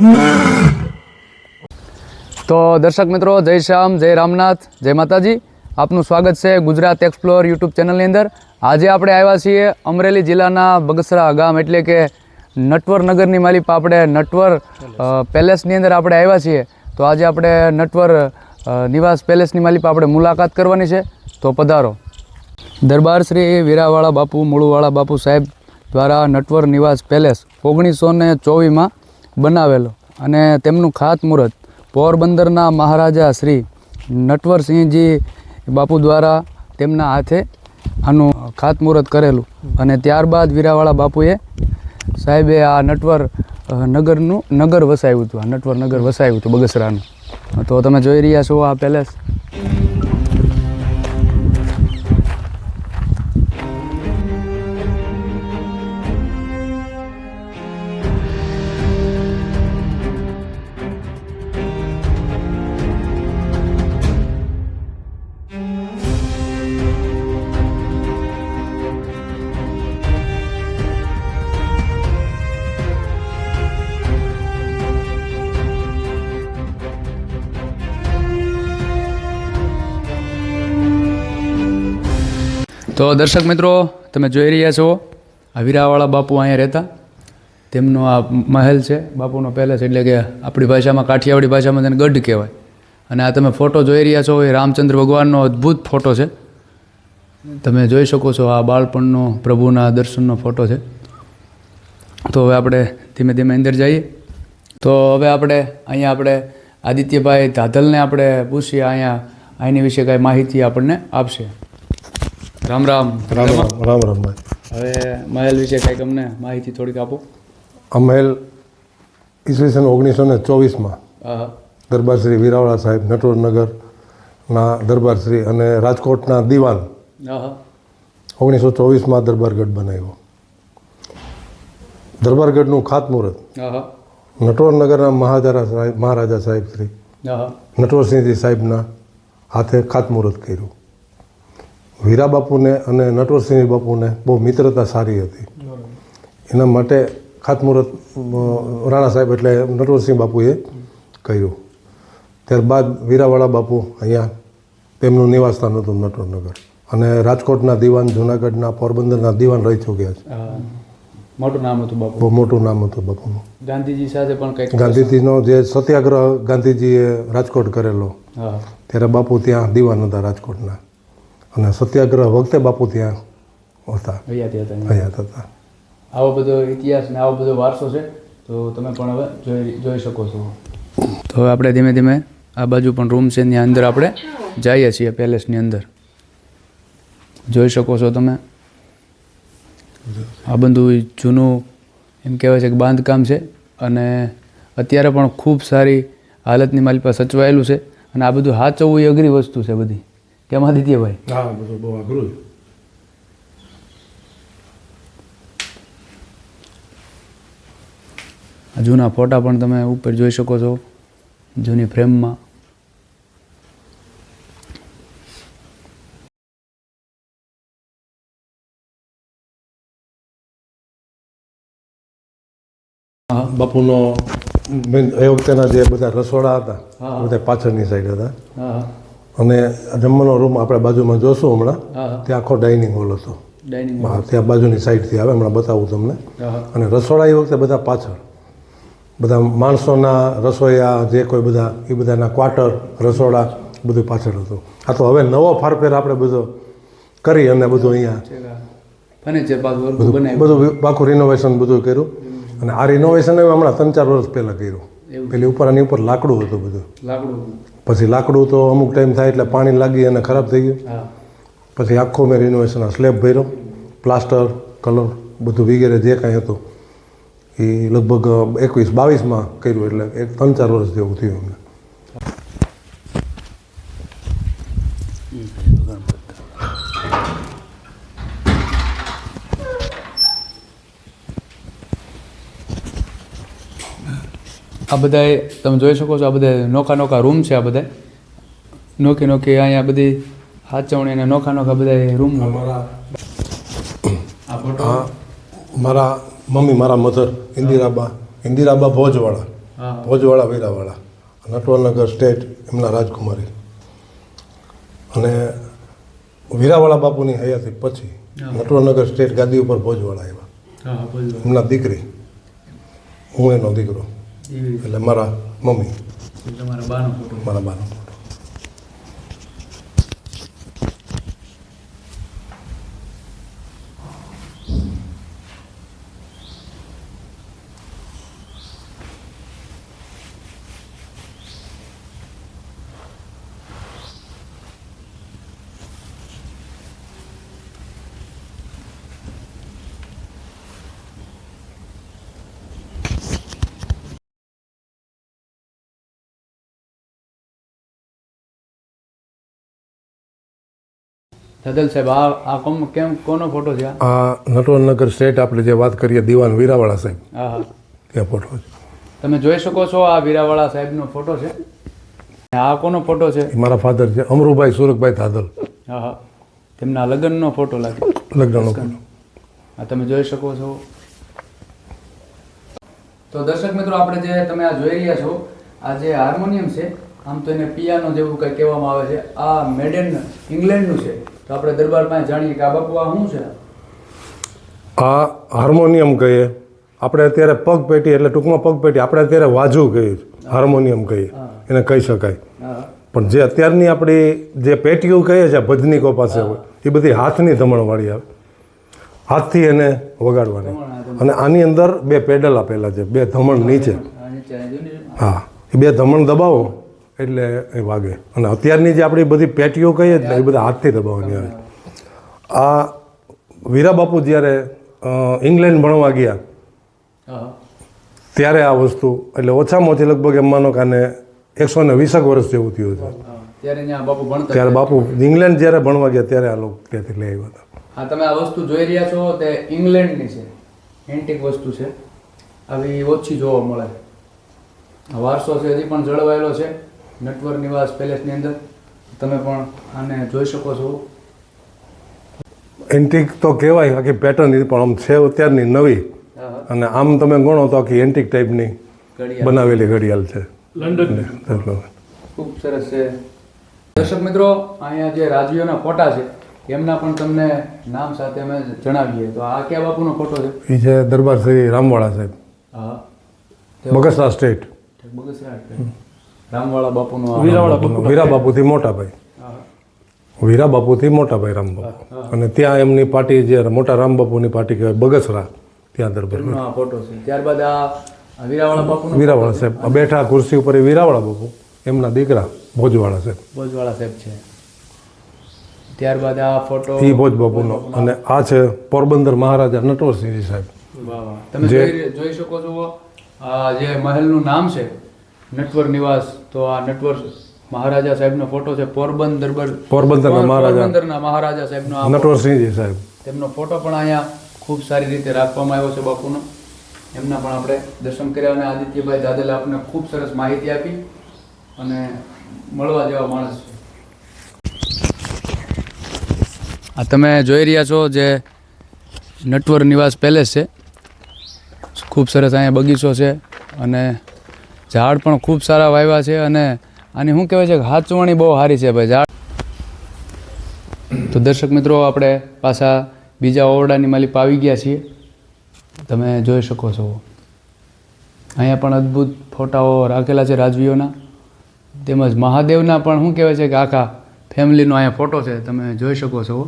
તો દર્શક મિત્રો, જય શ્યામ, જય રામનાથ, જય માતાજી. આપનું સ્વાગત છે ગુજરાત એક્સપ્લોર યુટ્યુબ ચેનલની અંદર. આજે આપણે આવ્યા છીએ અમરેલી જિલ્લાના બગસરા ગામ, એટલે કે નટવર નગરની માલિક આપણે નટવર પેલેસની અંદર આપણે આવ્યા છીએ. તો આજે આપણે નટવર નિવાસ પેલેસની માલિક આપણે મુલાકાત કરવાની છે. તો પધારો. દરબાર શ્રી વીરાવાળા બાપુ, મૂળુવાળા બાપુ સાહેબ દ્વારા નટવર નિવાસ પેલેસ ઓગણીસો ને ચોવીસમાં બનાવેલો. અને તેમનું ખાતમુહૂર્ત પોરબંદરના મહારાજા શ્રી નટવરસિંહજી બાપુ દ્વારા તેમના હાથે આનું ખાતમુહૂર્ત કરેલું. અને ત્યારબાદ વીરાવાળા બાપુએ સાહેબે આ નટવર નગરનું, નગર વસાવ્યું હતું. આ નટવર નગર વસાવ્યું હતું બગસરાનું. તો તમે જોઈ રહ્યા છો આ પેલેસ. તો દર્શક મિત્રો, તમે જોઈ રહ્યા છો, આ વીરાવાળા બાપુ અહીંયા રહેતા. તેમનો આ મહેલ છે, બાપુનો પેલેસ એટલે કે આપણી ભાષામાં કાઠિયાવાડી ભાષામાં તેને ગઢ કહેવાય. અને આ તમે ફોટો જોઈ રહ્યા છો, એ રામચંદ્ર ભગવાનનો અદ્ભુત ફોટો છે. તમે જોઈ શકો છો, આ બાળપણનો પ્રભુના દર્શનનો ફોટો છે. તો હવે આપણે ધીમે ધીમે અંદર જઈએ. તો હવે આપણે અહીંયા આપણે આદિત્યભાઈ ધાધલને આપણે પૂછીએ, અહીંયા અહીંની વિશે કાંઈ માહિતી આપણને આપશે. રામ રામ. રામ રામ રામ રામ ભાઈ. હવે મહેલ વિશે કંઈક અમને માહિતી થોડીક આપો. આ મહેલ ઈસવીસન ઓગણીસો ને ચોવીસમાં દરબાર શ્રી વીરાવાળા સાહેબ નટવરનગરના દરબાર શ્રી અને રાજકોટના દિવાન ઓગણીસો ચોવીસમાં દરબારગઢ બનાવ્યો. દરબારગઢનું ખાતમુહૂર્ત નટવરનગરના મહાજારા સાહેબ મહારાજા સાહેબ શ્રી નટવરસિંહજી સાહેબના હાથે ખાતમુહૂર્ત કર્યું. વીરા બાપુને અને નટવરસિંહ બાપુને બહુ મિત્રતા સારી હતી. એના માટે ખાતમુહૂર્ત રાણા સાહેબ એટલે નટવરસિંહ બાપુએ કહ્યું ત્યારબાદ વીરાવાળા બાપુ અહીંયા તેમનું નિવાસસ્થાન હતું નટવરનગર. અને રાજકોટના દિવાન જુનાગઢના પોરબંદરના દિવાન રહી ચૂક્યા છે. મોટું નામ હતું બાપુ બહુ મોટું નામ હતું બાપુનું. ગાંધીજી સાથે પણ કંઈક ગાંધીજીનો જે સત્યાગ્રહ ગાંધીજીએ રાજકોટ કરેલો ત્યારે બાપુ ત્યાં દિવાન હતા રાજકોટના. અને સત્યાગ્રહ વખતે બાપુ ત્યાં હતા. હયાત હતા આવો બધો ઇતિહાસ ને આવો બધો વારસો છે તો તમે પણ હવે જોઈ જોઈ શકો છો. તો હવે આપણે ધીમે ધીમે આ બાજુ પણ રૂમ છે એની અંદર આપણે જઈએ છીએ પેલેસની અંદર. જોઈ શકો છો તમે. આ બધું જૂનું એમ કહેવાય છે કે બાંધકામ છે અને અત્યારે પણ ખૂબ સારી હાલતની મારી પાસે સચવાયેલું છે અને આ બધું હાચવવું એ અઘરી વસ્તુ છે બધી. કેમ આદિત્યભાઈ હા બધું બહુ અઘરું છે. જૂના ફોટા પણ તમે ઉપર જોઈ શકો છો જૂની ફ્રેમમાં. બાપુનો એ વખતેના જે બધા રસોડા હતા બધા પાછળની સાઈડ હતા. અને જમવાનો રૂમ આપણે બાજુમાં જોશું હમણાં. ત્યાં આખો ડાઇનિંગ હોલ હતો. ડાઇનિંગ હા ત્યાં બાજુની સાઈડથી આવે હમણાં બતાવું તમને. અને રસોડા એ વખતે બધા પાછળ. બધા માણસોના રસોઈયા જે કોઈ બધા એ બધાના ક્વાર્ટર રસોડા બધું પાછળ હતું. આ તો હવે નવો ફારફેર આપણે બધો કરી અને બધું અહીંયા બધું પાકું રિનોવેશન બધું કર્યું. અને આ રિનોવેશન હમણાં ત્રણ ચાર વર્ષ પહેલાં કર્યું. પેલી ઉપર આની ઉપર લાકડું હતું બધું. લાકડું પછી લાકડું તો અમુક ટાઈમ થાય એટલે પાણી લાગી અને ખરાબ થઈ ગયું. પછી આખો મેં રિનોવેશન આ સ્લેબ ભર્યો. પ્લાસ્ટર કલર બધું વગેરે જે કાંઈ હતું. એ લગભગ એકવીસ બાવીસમાં કર્યું એટલે એક ત્રણ ચાર વર્ષ જેવું થયું અમને. આ બધાએ તમે જોઈ શકો છો આ બધા નોખા નોખા રૂમ છે આ બધા નોખી નોખી અહીંયા બધી હાચવણી અને નોખા નોખા બધા રૂમ મારા હા મારા મમ્મી મારા મધર ઇન્દિરાબા ઇન્દિરાબા ભોજવાળા ભોજવાળા વીરાવાળા નટવરનગર સ્ટેટ એમના રાજકુમારી. અને વીરાવાળા બાપુની હયાતી પછી. નટવરનગર સ્ટેટ ગાદી ઉપર ભોજવાળા આવ્યા. એમના દીકરી. હું એનો દીકરો. એટલે મારા મમ્મી. મારા બાનો મારા બાનો. ધદલ સાહેબ આ આ કોમ કેમ કોનો ફોટો છે આ? નટવરનગર સ્ટેટ આપણે જે વાત કરીએ દિવાન વીરાવાળા સાહેબ. હા હા ત્યાં ફોટો છે. તમે જોઈ શકો છો આ વીરાવાળા સાહેબનો ફોટો છે. આ કોનો ફોટો છે? મારા ફાધર છે અમરુભાઈ સુરખભાઈ થાદલ હા હા તેમના લગ્નનો ફોટો લાગે. લગ્નનો ફોટો આ તમે જોઈ શકો છો. તો દર્શક મિત્રો આપણે જે તમે આ જોઈ રહ્યા છો આ જે હાર્મોનિયમ છે આમ તો એને પિયાનો જેવું કંઈ કહેવામાં આવે છે આ મેડન ઇંગ્લેન્ડનું છે. તો આપણે દરબારમાં જાણીએ કે આ બાપુ આ શું છે? આ હાર્મોનિયમ કહીએ. આપણે અત્યારે પગ પેટી એટલે ટૂંકમાં પગ પેટી આપણે અત્યારે વાજુ કહીએ. હાર્મોનિયમ કહીએ. એને કહી શકાય. પણ જે અત્યારની આપણી જે પેટીઓ કહીએ છીએ ભજનીકો પાસે હોય એ બધી હાથની ધમણવાળી આવે. હાથથી એને વગાડવાની. અને આની અંદર બે પેડલ આપેલા છે બે ધમણ નીચે. હા. એ બે ધમણ દબાવો. એટલે એ વાગે. અને અત્યારની જે આપણી બધી પેટીઓ કહીએ જ ને એ બધા હાથથી દબાવવાની આવે. આ વીરા બાપુ જ્યારે ઇંગ્લેન્ડ ભણવા ગયા ત્યારે આ વસ્તુ એટલે ઓછામાં ઓછી લગભગ એમ માનો કે આને એકસો ને વીસક વર્ષ જેવું થયું છે. ત્યારે બાપુ ભણતા ત્યારે બાપુ ઇંગ્લેન્ડ જ્યારે ભણવા ગયા ત્યારે આ લોકો ત્યાંથી લઈ આવ્યા હતા. હા તમે આ વસ્તુ જોઈ રહ્યા છો તે ઇંગ્લેન્ડની છે. એન્ટિક વસ્તુ છે. આવી ઓછી જોવા મળે. વારસો છે હજી પણ જળવાયેલો છે. નટવર નિવાસ પેલેસની અંદર. તમે પણ આને જોઈ શકો છો. એન્ટિક તો કહેવાય આખી પેટર્ન પણ આમ છે અત્યારની નવી. અને આમ તમે ગણો તો આખી એન્ટિક ટાઈપની બનાવેલી ઘડિયાળ છે. લંડન ખૂબ સરસ છે. દર્શક મિત્રો અહીંયા જે રાજવીઓના ફોટા છે એમના પણ તમને નામ સાથે અમે જણાવીએ. તો આ કયા બાપુનો ફોટો છે? એ છે દરબાર શ્રી રામવાળા સાહેબ. હા. બગસરા સ્ટેટ. બગસરા રામવાળા બાપુનો વીરા બાપુથી મોટા. ભાઈ. વીરા બાપુથી મોટા ભાઈ રામબાપુ. અને ત્યાં એમની પાર્ટી જે મોટા રામ બાપુની પાર્ટી કહેવાય બગસરા ત્યાં દરબાર ફોટો છે. ત્યારબાદ આ વીરાવાળા બાપુનો વીરાવાળા સાહેબ. બેઠા ખુરશી ઉપર વીરાવાળા બાપુ. એમના દીકરા ભોજવાળા સાહેબ. ભોજવાળા સાહેબ છે. ત્યારબાદ આ ફોટો એ ભોજ બાપુનો. અને આ છે પોરબંદર મહારાજા નટવરસિંહજી સાહેબ. તમે જોઈ જોઈ શકો છો આ જે મહેલનું નામ છે નટવર નિવાસ તો આ નટવર મહારાજા સાહેબનો ફોટો છે પોરબંદર પોરબંદરના મહારાજા. પોરબંદરના મહારાજા સાહેબનો નટવરસિંહજી સાહેબ. તેમનો ફોટો પણ અહીંયા ખૂબ સારી રીતે રાખવામાં આવ્યો છે બાપુનો. એમના પણ આપણે દર્શન કર્યા અને આદિત્યભાઈ દાદલે આપને ખૂબ સરસ માહિતી આપી અને મળવા જેવા માણસ છે. આ તમે જોઈ રહ્યા છો જે નટવર નિવાસ પેલેસ છે. ખૂબ સરસ અહીંયા બગીચો છે અને ઝાડ પણ ખૂબ સારા વાવ્યા છે અને આની શું કહેવાય છે કે હાચવણી બહુ સારી છે ભાઈ ઝાડ. તો દર્શક મિત્રો, આપણે પાછા બીજા ઓરડાની માલિક આવી ગયા છીએ. તમે જોઈ શકો છો. અહીંયા પણ અદ્ભુત ફોટાઓ રાખેલા છે રાજવીઓના. તેમજ મહાદેવના પણ શું કહેવાય છે કે આખા ફેમિલીનો અહીંયા ફોટો છે, તમે જોઈ શકો છો.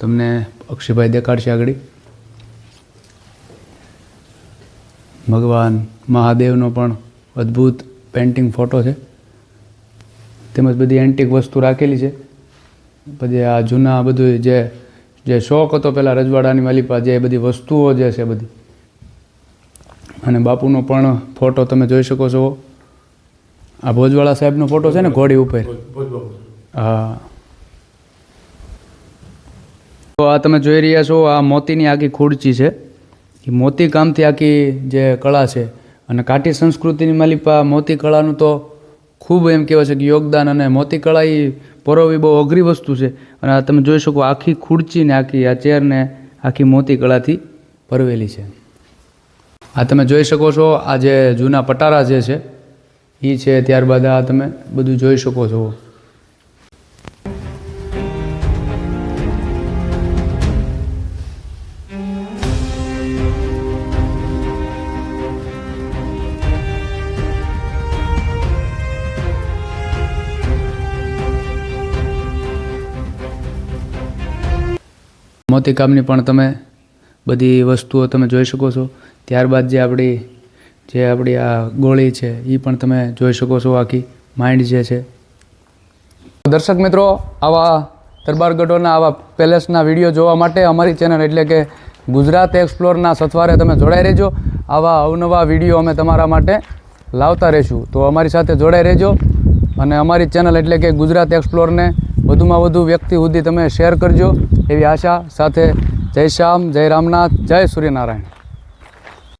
તમને અક્ષયભાઈ દેખાડશે આગળ. ભગવાન મહાદેવનો પણ અદ્ભુત પેન્ટિંગ ફોટો છે. તેમજ બધી એન્ટિક વસ્તુ રાખેલી છે. પછી આ જૂના બધું જે જે શોખ હતો પેલા રજવાડાની માલિપા જે બધી વસ્તુઓ જે છે બધી. અને બાપુનો પણ ફોટો તમે જોઈ શકો છો. આ ભોજવાળા સાહેબનો ફોટો છે ને ઘોડી ઉપર. હા. તો આ તમે જોઈ રહ્યા છો, આ મોતીની આખી ખુરચી છે. મોતી કામથી આખી જે કળા છે અને કાઠી સંસ્કૃતિની માલિપા મોતી કળાનું તો ખૂબ એમ કહેવાય છે કે યોગદાન અને મોતી કળા એ પરોવી બહુ અઘરી વસ્તુ છે. અને આ તમે જોઈ શકો આખી ખુરચીને, આખી આ ચેરને આખી મોતી કળાથી પરવેલી છે. આ તમે જોઈ શકો છો, આ જે જૂના પટારા જે છે એ છે ત્યારબાદ આ તમે બધું જોઈ શકો છો. મોતીકામની પણ તમે બધી વસ્તુઓ તમે જોઈ શકો છો. ત્યારબાદ જે આપણી જે આપણી આ ગોળી છે એ પણ તમે જોઈ શકો છો આખી માઇન્ડ જે છે. દર્શક મિત્રો, આવા દરબારગઢોના આવા પેલેસના વીડિયો જોવા માટે અમારી ચેનલ એટલે કે ગુજરાત એક્સપ્લોરના સથવારે તમે જોડાઈ રહેજો. આવા અવનવા વીડિયો અમે તમારા માટે લાવતા રહીશું. તો અમારી સાથે જોડાઈ રહેજો અને અમારી ચેનલ એટલે કે ગુજરાત એક્સપ્લોરને વધુમાં વધુ વ્યક્તિ સુધી તમે શેર કરજો. એવી આશા સાથે જય શ્યામ જય રામનાથ જય સૂર્યનારાયણ.